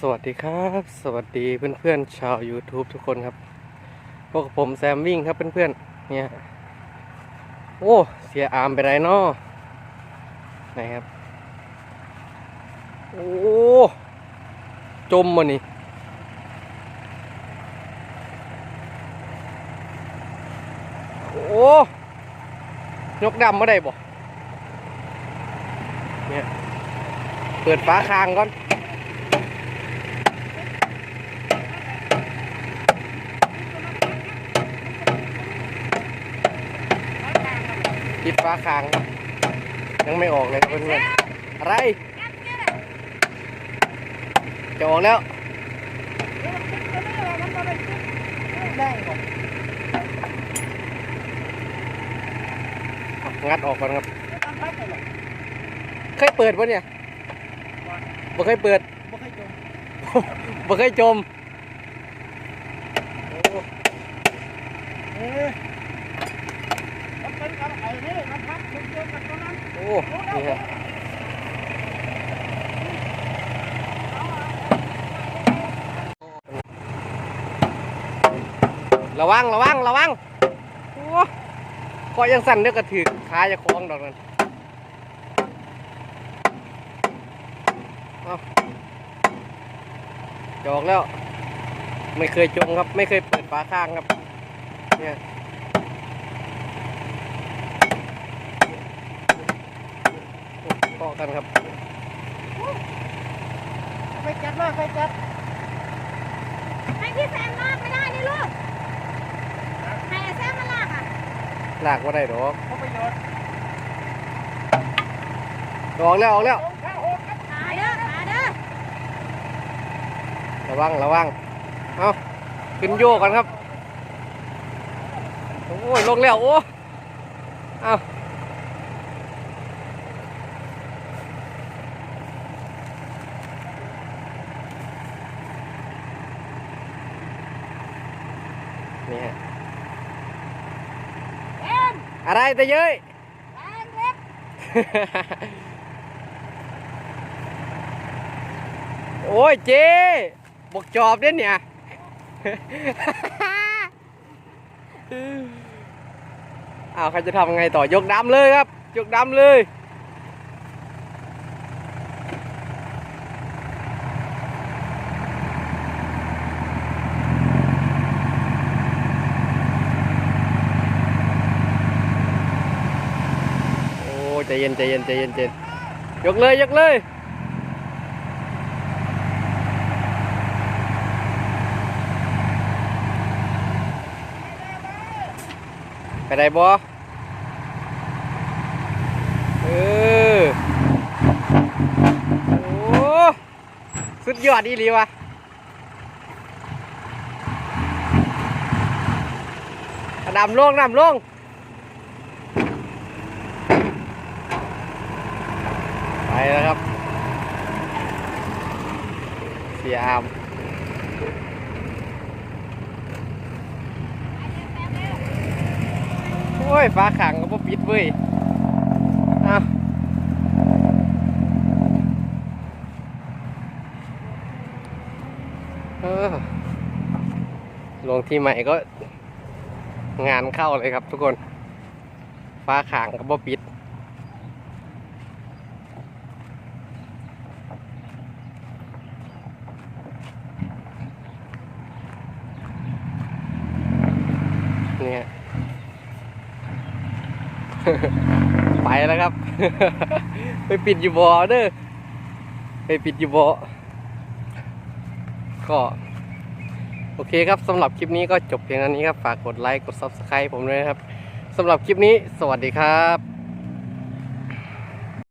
สวัสดีครับ สวัสดีเพื่อนๆชาว YouTube ทุกคนครับพวกผมแซมวิ่งครับเพื่อนๆเนี่ยโอ้เสียอาร์มไปไรนอไหนครับ โอ้จมมานี่โอ้ยกดำมาได้บ่เนี่ยเปิดฝาคางก่อน ปิดฟ้าคางครับ ยังไม่ออกเลยครับเพื่อนๆอะไร จะออกแล้วงัดออกก่อนครับ เคยเปิดปะเนี่ยบ่เคยเปิดบ่เคยจมโอ้ ระวังระวังระวังโอ้ก็ยังสั่นเด้อกระถือขาจะคล้องดอกนั้นเอาจอกแล้ว ไม่เคยจงครับ ไม่เคยเปิดฝาข้างครับเนี่ย กาะกันครับไปจัดมาไปจัดให้พี่แซมลากไม่ได้นี่ลูกให้แซมมาลากอะลากว่าได้ดอกเขาประโยชน์ออกแล้วออกแล้วลงข้าวโหดครับขาเด้อขาเด้อระวังระวังเอาขึ้นโยกกันครับโอ้ยลงแล้วโอ้เอา นี่ฮะเอ็มอะไรแต่เย้ยแซมเล็กโอ้ยเจ๊บกจอบเด้เนี่ยอ้าวใครจะทำไงต่อยกดำเลยครับ ยกดำเลย โอ้ ใจเย็นใจเย็นใจเย็นใจเย็นยกเลยยกเลยไปได้บ่เออโอ้สุดยอดดีหลีวะอะดำลงดำลง ไป แล้วครับ เสียอามโอ้ย ฟ้าขังก็บ่ปิดเว้ยอ้าวเออลงที่ใหม่ก็งานเข้าเลยครับทุกคน ฟ้าขังก็บ่ปิด ไปแล้วครับ ไปปิดอยู่บ่อเด้อไปปิดอยู่บ่อก็โอเคครับสำหรับคลิปนี้ก็จบเพียงเท่านี้ครับ ฝากกดไลค์กด Subscribe ผมด้วยนะครับสำหรับคลิปนี้ สวัสดีครับ